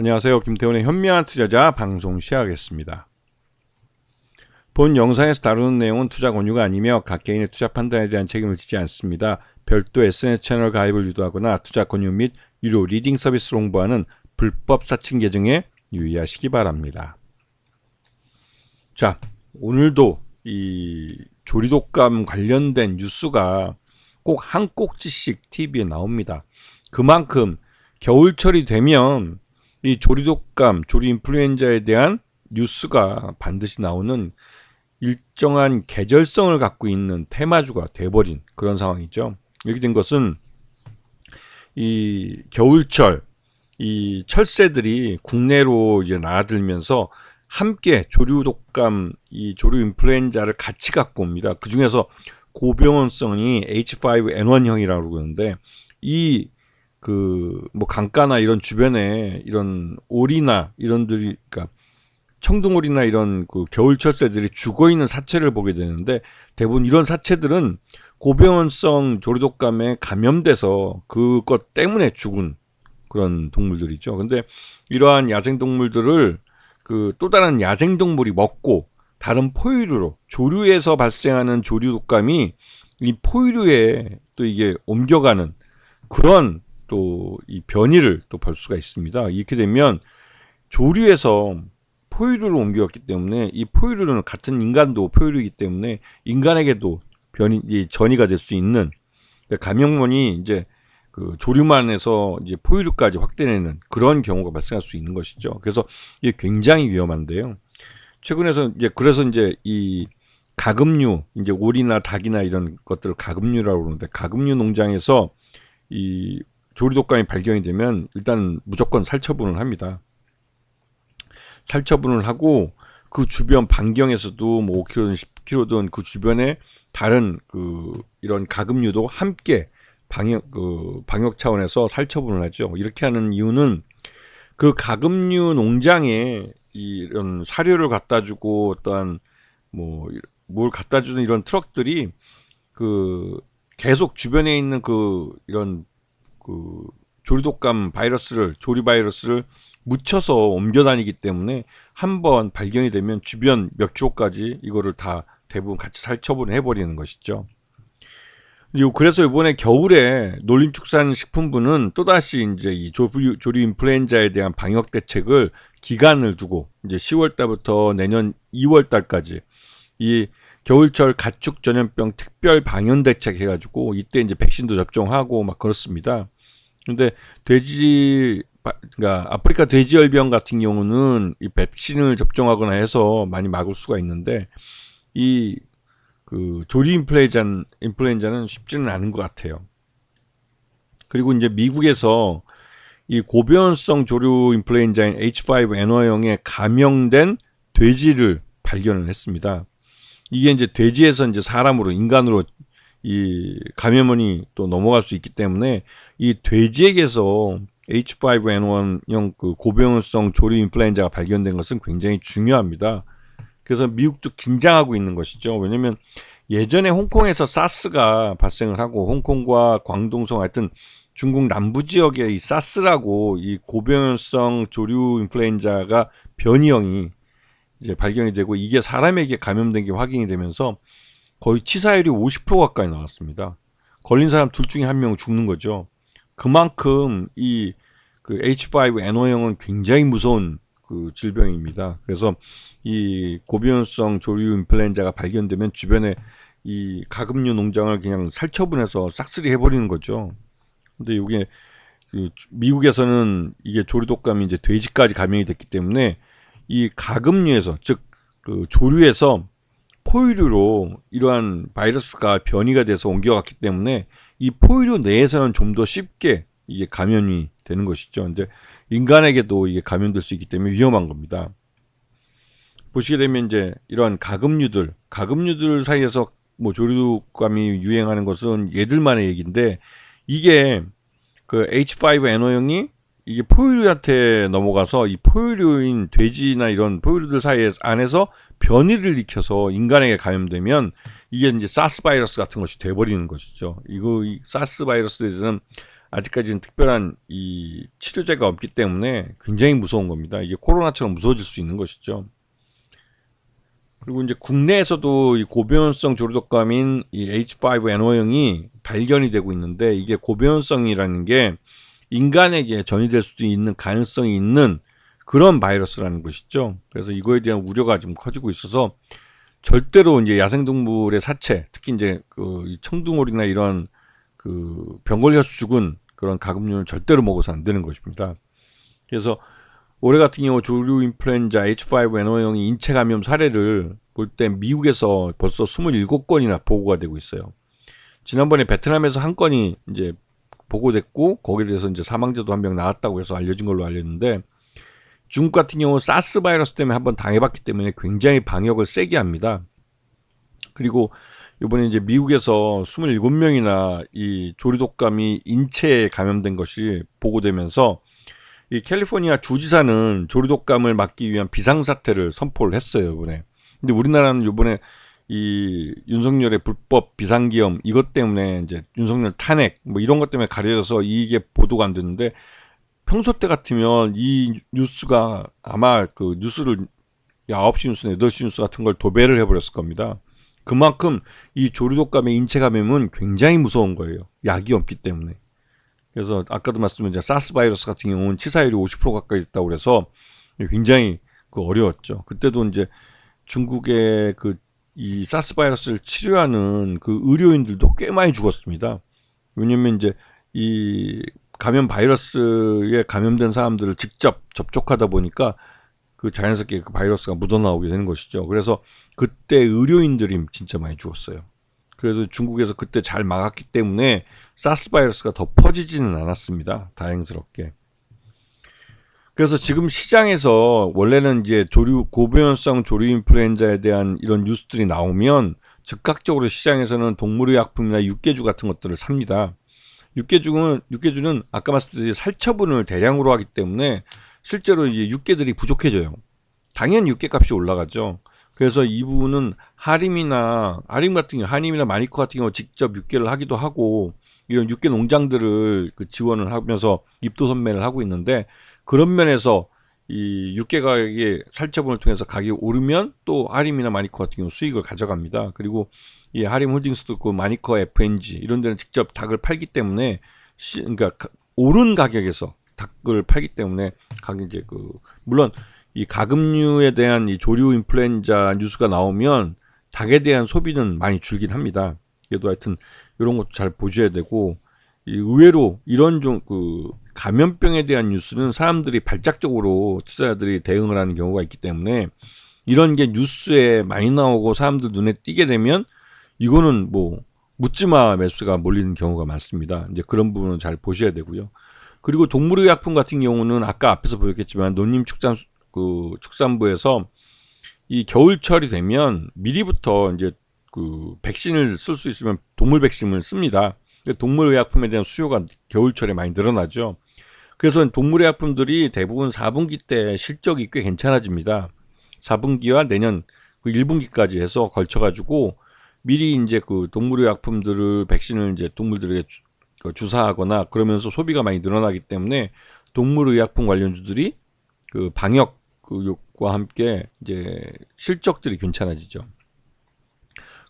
안녕하세요. 김태훈의 현명한 투자자 방송 시작하겠습니다. 본 영상에서 다루는 내용은 투자 권유가 아니며 각 개인의 투자 판단에 대한 책임을 지지 않습니다. 별도 SNS 채널 가입을 유도하거나 투자 권유 및 유료 리딩 서비스를 홍보하는 불법 사칭 계정에 유의하시기 바랍니다. 자, 오늘도 이 조리독감 관련된 뉴스가 꼭 한 꼭지씩 TV에 나옵니다. 그만큼 겨울철이 되면 이 조리독감, 조리 인플루엔자에 대한 뉴스가 반드시 나오는 일정한 계절성을 갖고 있는 테마주가 돼버린 그런 상황이죠. 이렇게 된 것은 이 겨울철 이 철새들이 국내로 이제 나아들면서 함께 조류 독감, 이 조류 인플루엔자를 같이 갖고 옵니다. 그 중에서 고병원성이 H5N1형이라고 그러는데 이 그 뭐 강가나 이런 주변에 이런 오리나 이런들이 그러니까 청둥오리나 이런 그 겨울철 새들이 죽어 있는 사체를 보게 되는데 대부분 이런 사체들은 고병원성 조류독감에 감염돼서 그것 때문에 죽은 그런 동물들이죠. 근데 이러한 야생 동물들을 그 또 다른 야생 동물이 먹고 다른 포유류로 조류에서 발생하는 조류 독감이 이 포유류에 또 이게 옮겨가는 그런 또 이 변이를 또 볼 수가 있습니다. 이렇게 되면 조류에서 포유류를 옮겨왔기 때문에 이 포유류는 같은 인간도 포유류이기 때문에 인간에게도 변이 이 전이가 될 수 있는 그러니까 감염원이 이제 그 조류만에서 이제 포유류까지 확대되는 그런 경우가 발생할 수 있는 것이죠. 그래서 이게 굉장히 위험한데요. 최근에서 이제 그래서 이제 이 가금류 이제 오리나 닭이나 이런 것들을 가금류라고 그러는데 가금류 농장에서 이 조류독감이 발견이 되면 일단 무조건 살처분을 합니다. 살처분을 하고 그 주변 반경에서도 뭐 5km든 10km든 그 주변에 다른 그 이런 가금류도 함께 방역 그 방역 차원에서 살처분을 하죠. 이렇게 하는 이유는 그 가금류 농장에 이런 사료를 갖다 주고 어떠한 뭐 뭘 갖다 주는 이런 트럭들이 그 계속 주변에 있는 그 이런 그 조리독감 바이러스를 조리 바이러스를 묻혀서 옮겨 다니기 때문에 한 번 발견이 되면 주변 몇 킬로까지 이거를 다 대부분 같이 살처분을 해버리는 것이죠. 그래서 이번에 겨울에 농림축산식품부는 또다시 이제 이 조류, 조류 인플루엔자에 대한 방역 대책을 기간을 두고 이제 10월 달부터 내년 2월 달까지 이 겨울철 가축 전염병 특별 방연 대책 해가지고 이때 이제 백신도 접종하고 막 그렇습니다. 근데 돼지 그러니까 아프리카 돼지열병 같은 경우는 이 백신을 접종하거나 해서 많이 막을 수가 있는데 이 그 조리 인플루엔자 인플루엔자는 쉽지는 않은 것 같아요. 그리고 이제 미국에서 이 고변성 조류 인플루엔자인 H5N1형에 감염된 돼지를 발견을 했습니다. 이게 이제 돼지에서 이제 사람으로 인간으로 이 감염원이 또 넘어갈 수 있기 때문에 이 돼지에게서 H5N1형 그 고병성 조류 인플루엔자가 발견된 것은 굉장히 중요합니다. 그래서 미국도 긴장하고 있는 것이죠. 왜냐하면 예전에 홍콩에서 사스가 발생을 하고 홍콩과 광동성 하여튼 중국 남부 지역에 이 사스라고 이 고병성 조류 인플루엔자가 변이형이 이제 발견이 되고 이게 사람에게 감염된 게 확인이 되면서 거의 치사율이 50% 가까이 나왔습니다. 걸린 사람 둘 중에 한명 죽는 거죠. 그만큼 이 그 H5N5형은 굉장히 무서운 그 질병입니다. 그래서 이 고비연성 조류 인플루엔자가 발견되면 주변에 이 가금류 농장을 그냥 살처분해서 싹쓸이 해버리는 거죠. 근데 이게 그 미국에서는 이게 조류독감이 이제 돼지까지 감염이 됐기 때문에 이 가금류에서 즉 그 조류에서 포유류로 이러한 바이러스가 변이가 돼서 옮겨갔기 때문에 이 포유류 내에서는 좀 더 쉽게 이게 감염이 되는 것이죠. 근데 인간에게도 이게 감염될 수 있기 때문에 위험한 겁니다. 보시게 되면 이제 이러한 가금류들, 가금류들 사이에서 뭐 조류감이 유행하는 것은 얘들만의 얘기인데 이게 그 H5N5형이 이게 포유류한테 넘어가서 이 포유류인 돼지나 이런 포유류들 사이 안에서 변이를 일으켜서 인간에게 감염되면 이게 이제 사스 바이러스 같은 것이 돼버리는 것이죠. 이거 이 사스 바이러스에 대해서는 아직까지는 특별한 이 치료제가 없기 때문에 굉장히 무서운 겁니다. 이게 코로나처럼 무서워질 수 있는 것이죠. 그리고 이제 국내에서도 이 고변성 조류독감인 이 H5N5형이 발견이 되고 있는데 이게 고변성이라는 게 인간에게 전이될 수도 있는 가능성이 있는 그런 바이러스라는 것이죠. 그래서 이거에 대한 우려가 좀 커지고 있어서 절대로 이제 야생동물의 사체, 특히 이제 그 청둥오리나 이런 그 병걸려서 죽은 그런 가금류는 절대로 먹어서 안 되는 것입니다. 그래서 올해 같은 경우 조류 인플루엔자 H5N5형이 인체 감염 사례를 볼 때 미국에서 벌써 27건이나 보고가 되고 있어요. 지난번에 베트남에서 한 건이 이제 보고됐고 거기에 대해서 이제 사망자도 한 명 나왔다고 해서 알려진 걸로 알렸는데 중국 같은 경우 사스 바이러스 때문에 한번 당해봤기 때문에 굉장히 방역을 세게 합니다. 그리고 이번에 이제 미국에서 27명이나 이 조류독감이 인체에 감염된 것이 보고되면서 이 캘리포니아 주지사는 조류독감을 막기 위한 비상사태를 선포를 했어요, 이번에. 근데 우리나라는 이번에 이 윤석열의 불법 비상기염 이것 때문에 이제 윤석열 탄핵 뭐 이런 것 때문에 가려져서 이게 보도가 안 됐는데 평소 때 같으면 이 뉴스가 아마 그 뉴스를 9시 뉴스나 8시 뉴스 같은 걸 도배를 해버렸을 겁니다. 그만큼 이 조류독감의 인체 감염은 굉장히 무서운 거예요. 약이 없기 때문에. 그래서 아까도 말씀드린 사스 바이러스 같은 경우는 치사율이 50% 가까이 있다고 그래서 굉장히 그 어려웠죠. 그때도 이제 중국의 그 이 사스 바이러스를 치료하는 그 의료인들도 꽤 많이 죽었습니다. 왜냐면 이제 이 감염 바이러스에 감염된 사람들을 직접 접촉하다 보니까 그 자연스럽게 그 바이러스가 묻어나오게 되는 것이죠. 그래서 그때 의료인들이 진짜 많이 죽었어요. 그래도 중국에서 그때 잘 막았기 때문에 사스 바이러스가 더 퍼지지는 않았습니다. 다행스럽게. 그래서 지금 시장에서 원래는 이제 조류 고병연성 조류 인플루엔자에 대한 이런 뉴스들이 나오면 즉각적으로 시장에서는 동물의약품이나 육개주 같은 것들을 삽니다. 육개주는 육개주는 아까 말씀드린 살처분을 대량으로 하기 때문에 실제로 이제 육개들이 부족해져요. 당연 히 육개 값이 올라가죠. 그래서 이 부분은 하림이나 하림 같은 경우 하림이나 마니커 같은 경우 직접 육개를 하기도 하고 이런 육개 농장들을 그 지원을 하면서 입도 선매를 하고 있는데 그런 면에서 이 육개 가격이 살처분을 통해서 가격이 오르면 또 하림이나 마니커 같은 경우 수익을 가져갑니다. 그리고 이 하림 홀딩스도 그 마니커 FNG 이런 데는 직접 닭을 팔기 때문에 시, 그러니까 오른 가격에서 닭을 팔기 때문에 가격 이제 그 물론 이 가금류에 대한 이 조류 인플루엔자 뉴스가 나오면 닭에 대한 소비는 많이 줄긴 합니다. 그래도 하여튼 이런 것도 잘 보셔야 되고 이 의외로 이런 좀 그 감염병에 대한 뉴스는 사람들이 발작적으로 투자자들이 대응을 하는 경우가 있기 때문에 이런 게 뉴스에 많이 나오고 사람들 눈에 띄게 되면 이거는 뭐 묻지마 매수가 몰리는 경우가 많습니다. 이제 그런 부분은 잘 보셔야 되고요. 그리고 동물의약품 같은 경우는 아까 앞에서 보였겠지만 농림축산 그 축산부에서 이 겨울철이 되면 미리부터 이제 그 백신을 쓸 수 있으면 동물 백신을 씁니다. 동물의약품에 대한 수요가 겨울철에 많이 늘어나죠. 그래서 동물의 약품들이 대부분 4분기 때 실적이 꽤 괜찮아집니다. 4분기와 내년 그 1분기까지 해서 걸쳐가지고 미리 이제 그 동물의 약품들을 백신을 이제 동물들에게 주, 그 주사하거나 그러면서 소비가 많이 늘어나기 때문에 동물의약품 관련주들이 그 방역 그욕과 함께 이제 실적들이 괜찮아지죠.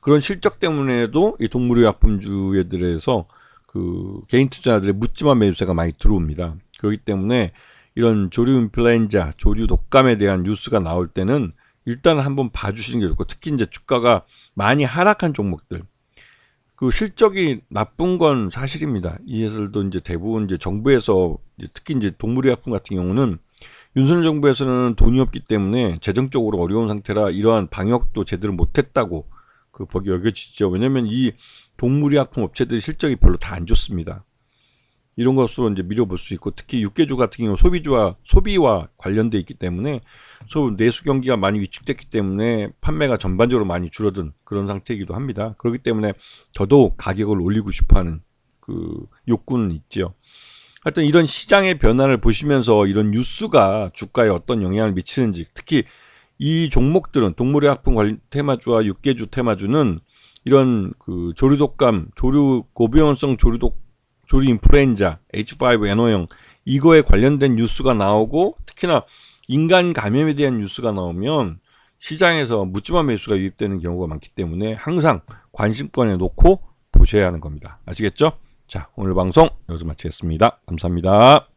그런 실적 때문에도 이 동물의약품주에들에서 그 개인 투자자들의 묻지마 매수세가 많이 들어옵니다. 그렇기 때문에 이런 조류 인플루엔자, 조류 독감에 대한 뉴스가 나올 때는 일단 한번 봐주시는 게 좋고 특히 이제 주가가 많이 하락한 종목들 그 실적이 나쁜 건 사실입니다. 이들도 이제 대부분 이제 정부에서 이제 특히 이제 동물의약품 같은 경우는 윤석열 정부에서는 돈이 없기 때문에 재정적으로 어려운 상태라 이러한 방역도 제대로 못했다고 그 보기 여겨지죠. 왜냐하면 이 동물의약품 업체들의 실적이 별로 다 안 좋습니다. 이런 것으로 이제 미뤄볼 수 있고 특히 육개주 같은 경우 소비주와 소비와 관련돼 있기 때문에 소 내수 경기가 많이 위축됐기 때문에 판매가 전반적으로 많이 줄어든 그런 상태이기도 합니다. 그렇기 때문에 더더욱 가격을 올리고 싶어하는 그 욕구는 있죠. 하여튼 이런 시장의 변화를 보시면서 이런 뉴스가 주가에 어떤 영향을 미치는지 특히 이 종목들은 동물의 학품 관련 테마주와 육개주 테마주는 이런 그 조류독감, 조류 고병원성 조류독 조류 인플루엔자, H5N5형 이거에 관련된 뉴스가 나오고 특히나 인간 감염에 대한 뉴스가 나오면 시장에서 묻지마 매수가 유입되는 경우가 많기 때문에 항상 관심권에 놓고 보셔야 하는 겁니다. 아시겠죠? 자, 오늘 방송 여기서 마치겠습니다. 감사합니다.